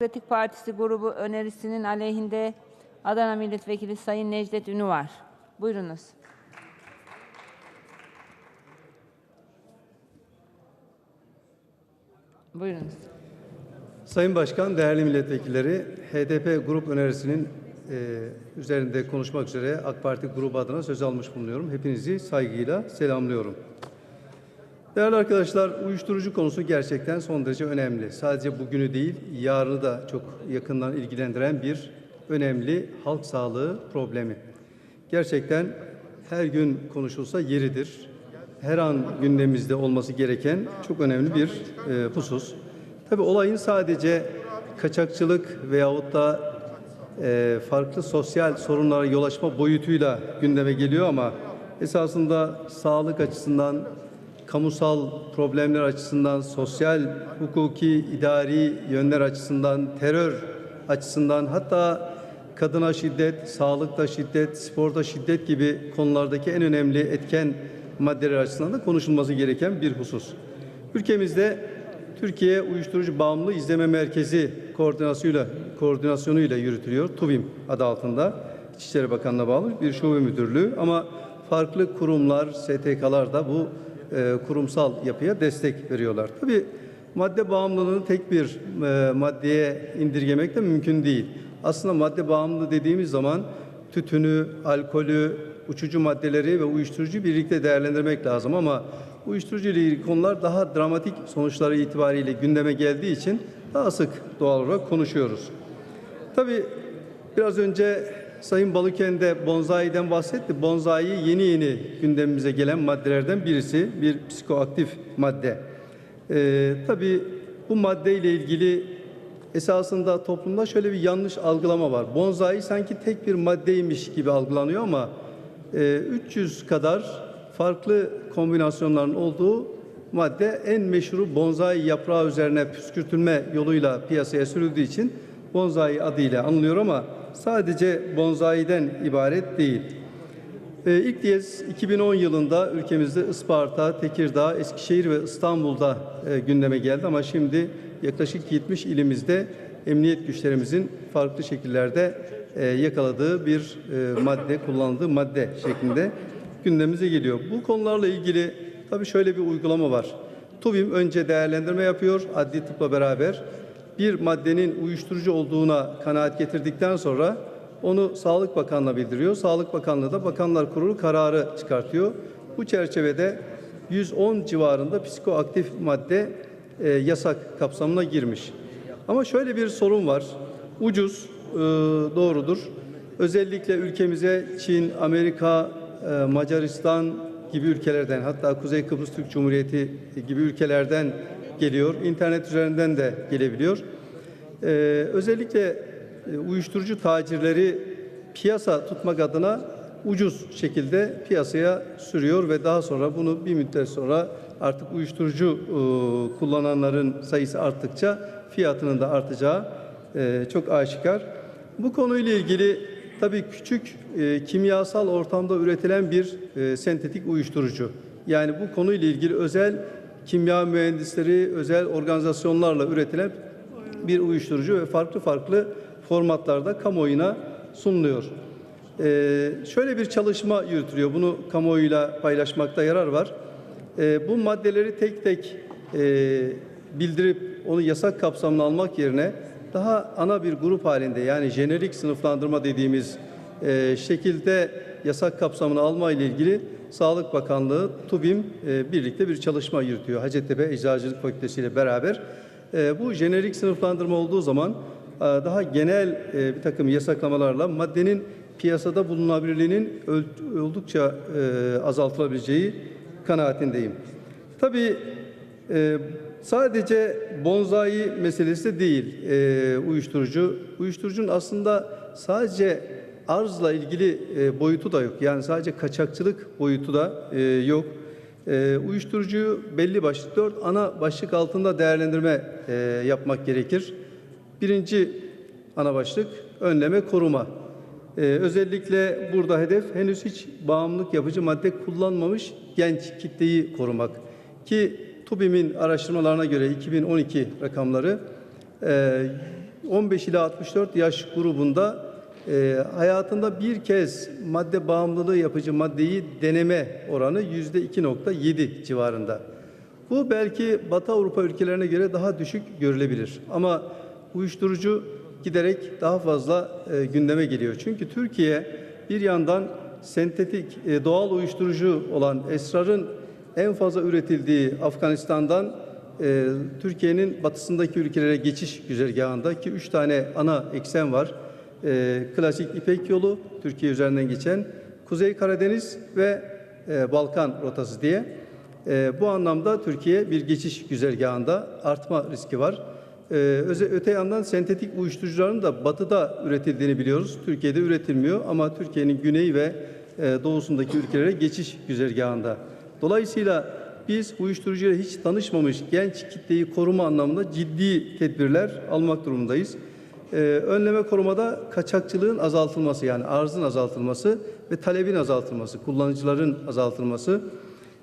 Demokratik Partisi grubu önerisinin aleyhinde Adana Milletvekili Sayın Necdet Ünü var. Buyurunuz. Buyurunuz. Sayın Başkan, değerli milletvekilleri, HDP grup önerisinin e, üzerinde konuşmak üzere AK Parti grubu adına söz almış bulunuyorum. Hepinizi saygıyla selamlıyorum. Değerli arkadaşlar, uyuşturucu konusu gerçekten son derece önemli. Sadece bugünü değil, yarını da çok yakından ilgilendiren bir önemli halk sağlığı problemi. Gerçekten her gün konuşulsa yeridir. Her an gündemimizde olması gereken çok önemli bir e, husus. Tabii olayın sadece kaçakçılık veyahut da e, farklı sosyal sorunlara yol açma boyutuyla gündeme geliyor ama esasında sağlık açısından, kamusal problemler açısından, sosyal, hukuki, idari yönler açısından, terör açısından hatta kadına şiddet, sağlıkta şiddet, sporda şiddet gibi konulardaki en önemli etken maddeler açısından da konuşulması gereken bir husus. Ülkemizde Türkiye Uyuşturucu Bağımlı İzleme Merkezi koordinasyonuyla koordinasyonuyla yürütülüyor. TUVİM adı altında. İçişleri Bakanlığı'na bağlı bir şube müdürlüğü ama farklı kurumlar, STK'lar da bu e, kurumsal yapıya destek veriyorlar. Tabii madde bağımlılığını tek bir e, maddeye indirgemek de mümkün değil. Aslında madde bağımlılığı dediğimiz zaman tütünü, alkolü, uçucu maddeleri ve uyuşturucu birlikte değerlendirmek lazım ama uyuşturucu ile ilgili konular daha dramatik sonuçları itibariyle gündeme geldiği için daha sık doğal olarak konuşuyoruz. Tabii biraz önce Sayın Balıken de bonzai'den bahsetti. Bonzai yeni yeni gündemimize gelen maddelerden birisi. Bir psikoaktif madde. Ee, tabii bu maddeyle ilgili esasında toplumda şöyle bir yanlış algılama var. Bonzai sanki tek bir maddeymiş gibi algılanıyor ama e, 300 kadar farklı kombinasyonların olduğu madde en meşhuru bonzai yaprağı üzerine püskürtülme yoluyla piyasaya sürüldüğü için bonzai adıyla anılıyor ama sadece bonzai'den ibaret değil. Ee, ilk kez 2010 yılında ülkemizde Isparta, Tekirdağ, Eskişehir ve İstanbul'da e, gündeme geldi ama şimdi yaklaşık 70 ilimizde emniyet güçlerimizin farklı şekillerde e, yakaladığı bir e, madde, kullandığı madde şeklinde gündemimize geliyor. Bu konularla ilgili tabii şöyle bir uygulama var. TUVİM önce değerlendirme yapıyor adli tıpla beraber. Bir maddenin uyuşturucu olduğuna kanaat getirdikten sonra onu Sağlık Bakanlığı'na bildiriyor. Sağlık Bakanlığı da Bakanlar Kurulu kararı çıkartıyor. Bu çerçevede 110 civarında psikoaktif madde e, yasak kapsamına girmiş. Ama şöyle bir sorun var. Ucuz, e, doğrudur. Özellikle ülkemize Çin, Amerika, e, Macaristan gibi ülkelerden hatta Kuzey Kıbrıs Türk Cumhuriyeti gibi ülkelerden geliyor. İnternet üzerinden de gelebiliyor. E, özellikle e, uyuşturucu tacirleri piyasa tutmak adına ucuz şekilde piyasaya sürüyor ve daha sonra bunu bir müddet sonra artık uyuşturucu e, kullananların sayısı arttıkça fiyatının da artacağı e, çok aşikar. Bu konuyla ilgili tabii küçük e, kimyasal ortamda üretilen bir e, sentetik uyuşturucu. Yani bu konuyla ilgili özel kimya mühendisleri, özel organizasyonlarla üretilen bir uyuşturucu ve farklı farklı formatlarda kamuoyuna sunuluyor. Ee, şöyle bir çalışma yürütülüyor. Bunu kamuoyuyla paylaşmakta yarar var. Ee, bu maddeleri tek tek e, bildirip onu yasak kapsamına almak yerine daha ana bir grup halinde yani jenerik sınıflandırma dediğimiz e, şekilde yasak kapsamına alma ile ilgili Sağlık Bakanlığı, TUBİM e, birlikte bir çalışma yürütüyor. Hacettepe Eczacılık Fakültesi ile beraber. E, bu jenerik sınıflandırma olduğu zaman e, daha genel bir takım yasaklamalarla maddenin piyasada bulunabilirliğinin oldukça azaltılabileceği kanaatindeyim. Tabii sadece bonzai meselesi de değil uyuşturucu. Uyuşturucunun aslında sadece arzla ilgili e, boyutu da yok. Yani sadece kaçakçılık boyutu da e, yok. E, uyuşturucuyu belli başlı dört ana başlık altında değerlendirme e, yapmak gerekir. Birinci ana başlık önleme koruma. Ee, özellikle burada hedef henüz hiç bağımlılık yapıcı madde kullanmamış genç kitleyi korumak. Ki TUBİM'in araştırmalarına göre 2012 rakamları e, 15 ila 64 yaş grubunda e, hayatında bir kez madde bağımlılığı yapıcı maddeyi deneme oranı yüzde 2.7 civarında. Bu belki Batı Avrupa ülkelerine göre daha düşük görülebilir. Ama uyuşturucu giderek daha fazla e, gündeme geliyor. Çünkü Türkiye bir yandan sentetik e, doğal uyuşturucu olan esrarın en fazla üretildiği Afganistan'dan e, Türkiye'nin batısındaki ülkelere geçiş güzergahında ki üç tane ana eksen var. E, klasik İpek yolu Türkiye üzerinden geçen, Kuzey Karadeniz ve e, Balkan rotası diye. E, bu anlamda Türkiye bir geçiş güzergahında artma riski var. E, öte yandan sentetik uyuşturucuların da batıda üretildiğini biliyoruz. Türkiye'de üretilmiyor ama Türkiye'nin güney ve e, doğusundaki ülkelere geçiş güzergahında. Dolayısıyla biz uyuşturucuyla hiç tanışmamış genç kitleyi koruma anlamında ciddi tedbirler almak durumundayız. Ee, önleme korumada kaçakçılığın azaltılması yani arzın azaltılması ve talebin azaltılması, kullanıcıların azaltılması.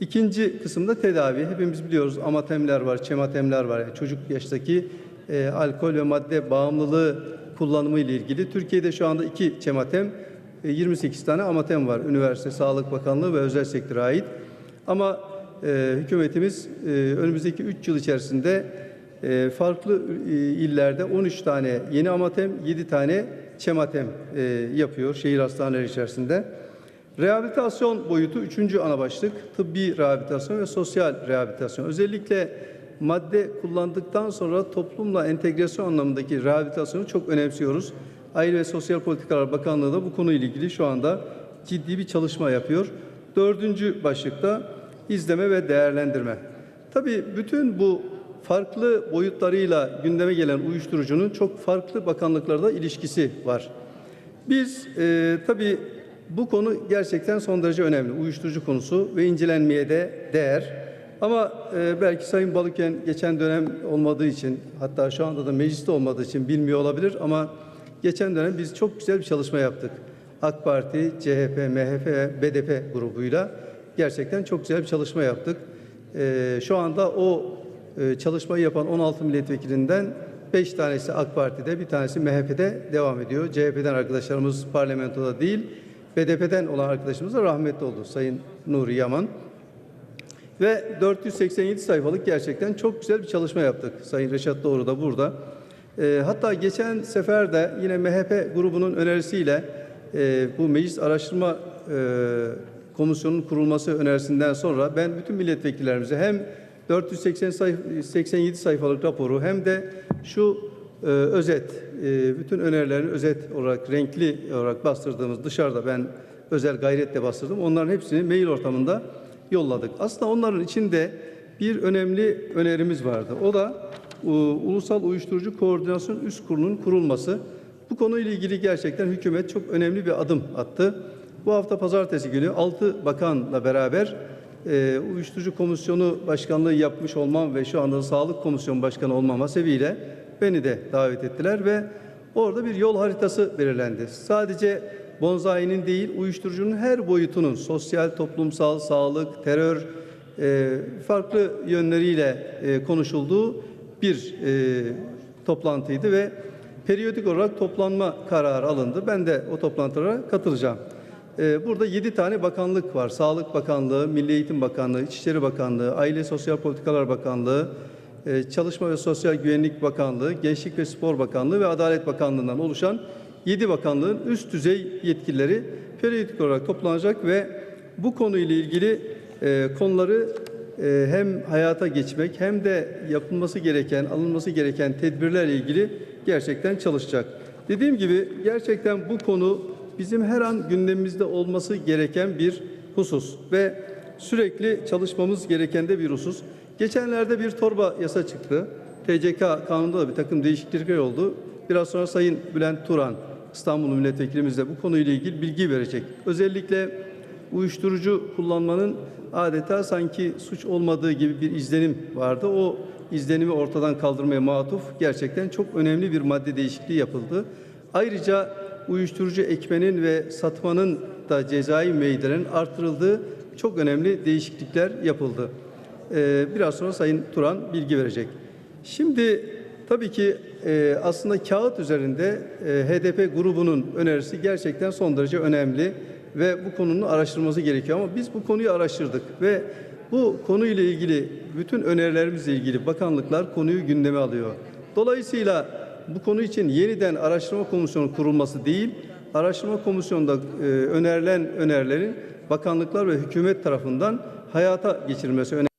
İkinci kısımda tedavi. Hepimiz biliyoruz amatemler var, çematemler var. Yani çocuk yaştaki e, alkol ve madde bağımlılığı kullanımı ile ilgili. Türkiye'de şu anda iki çematem, e, 28 tane amatem var. Üniversite, Sağlık Bakanlığı ve özel sektöre ait. Ama e, hükümetimiz e, önümüzdeki 3 yıl içerisinde e, farklı e, illerde 13 tane yeni amatem, 7 tane çematem e, yapıyor şehir hastaneleri içerisinde. Rehabilitasyon boyutu üçüncü ana başlık. Tıbbi rehabilitasyon ve sosyal rehabilitasyon. Özellikle madde kullandıktan sonra toplumla entegrasyon anlamındaki rehabilitasyonu çok önemsiyoruz. Aile ve Sosyal Politikalar Bakanlığı da bu konuyla ilgili şu anda ciddi bir çalışma yapıyor. Dördüncü başlıkta izleme ve değerlendirme. Tabii bütün bu farklı boyutlarıyla gündeme gelen uyuşturucunun çok farklı bakanlıklarda ilişkisi var. Biz e, tabii bu konu gerçekten son derece önemli. Uyuşturucu konusu ve incelenmeye de değer. Ama e, belki Sayın Balıken geçen dönem olmadığı için hatta şu anda da mecliste olmadığı için bilmiyor olabilir ama geçen dönem biz çok güzel bir çalışma yaptık. AK Parti, CHP, MHP BDP grubuyla gerçekten çok güzel bir çalışma yaptık. E, şu anda o çalışmayı yapan 16 milletvekilinden 5 tanesi AK Parti'de, bir tanesi MHP'de devam ediyor. CHP'den arkadaşlarımız parlamentoda değil, BDP'den olan arkadaşımız da rahmetli oldu Sayın Nuri Yaman. Ve 487 sayfalık gerçekten çok güzel bir çalışma yaptık. Sayın Reşat Doğru da burada. E, hatta geçen sefer de yine MHP grubunun önerisiyle e, bu meclis araştırma e, komisyonunun kurulması önerisinden sonra ben bütün milletvekillerimize hem 480 sayf 87 sayfalık raporu hem de şu e, özet, e, bütün önerilerini özet olarak renkli olarak bastırdığımız dışarıda ben özel gayretle bastırdım. Onların hepsini mail ortamında yolladık. Aslında onların içinde bir önemli önerimiz vardı. O da Ulusal Uyuşturucu Koordinasyon Üst Kurulu'nun kurulması. Bu konuyla ilgili gerçekten hükümet çok önemli bir adım attı. Bu hafta pazartesi günü 6 bakanla beraber e, Uyuşturucu Komisyonu Başkanlığı yapmış olmam ve şu anda Sağlık Komisyonu Başkanı olmam hasebiyle beni de davet ettiler ve orada bir yol haritası belirlendi. Sadece bonzai'nin değil, uyuşturucunun her boyutunun sosyal, toplumsal, sağlık, terör e, farklı yönleriyle e, konuşulduğu bir e, toplantıydı ve periyodik olarak toplanma kararı alındı. Ben de o toplantılara katılacağım. Ee, Burada 7 tane bakanlık var. Sağlık Bakanlığı, Milli Eğitim Bakanlığı, İçişleri Bakanlığı, Aile Sosyal Politikalar Bakanlığı, e, Çalışma ve Sosyal Güvenlik Bakanlığı, Gençlik ve Spor Bakanlığı ve Adalet Bakanlığı'ndan oluşan 7 bakanlığın üst düzey yetkilileri periyodik olarak toplanacak ve bu konuyla ilgili e, konuları e, hem hayata geçmek hem de yapılması gereken, alınması gereken tedbirlerle ilgili gerçekten çalışacak. Dediğim gibi gerçekten bu konu bizim her an gündemimizde olması gereken bir husus ve sürekli çalışmamız gereken de bir husus. Geçenlerde bir torba yasa çıktı. TCK kanununda da bir takım değişiklikler oldu. Biraz sonra Sayın Bülent Turan İstanbul Milletvekilimiz de bu konuyla ilgili bilgi verecek. Özellikle uyuşturucu kullanmanın adeta sanki suç olmadığı gibi bir izlenim vardı. O izlenimi ortadan kaldırmaya matuf gerçekten çok önemli bir madde değişikliği yapıldı. Ayrıca uyuşturucu ekmenin ve satmanın da cezai meyillerin artırıldığı çok önemli değişiklikler yapıldı. Ee, biraz sonra Sayın Turan bilgi verecek. Şimdi Tabii ki e, aslında kağıt üzerinde e, HDP grubunun önerisi gerçekten son derece önemli ve bu konunun araştırılması gerekiyor. Ama biz bu konuyu araştırdık ve bu konuyla ilgili bütün önerilerimizle ilgili bakanlıklar konuyu gündeme alıyor. Dolayısıyla bu konu için yeniden araştırma komisyonu kurulması değil, araştırma komisyonunda e, önerilen önerilerin bakanlıklar ve hükümet tarafından hayata geçirilmesi önemli.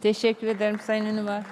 Teşekkür ederim Sayın Ünüvar.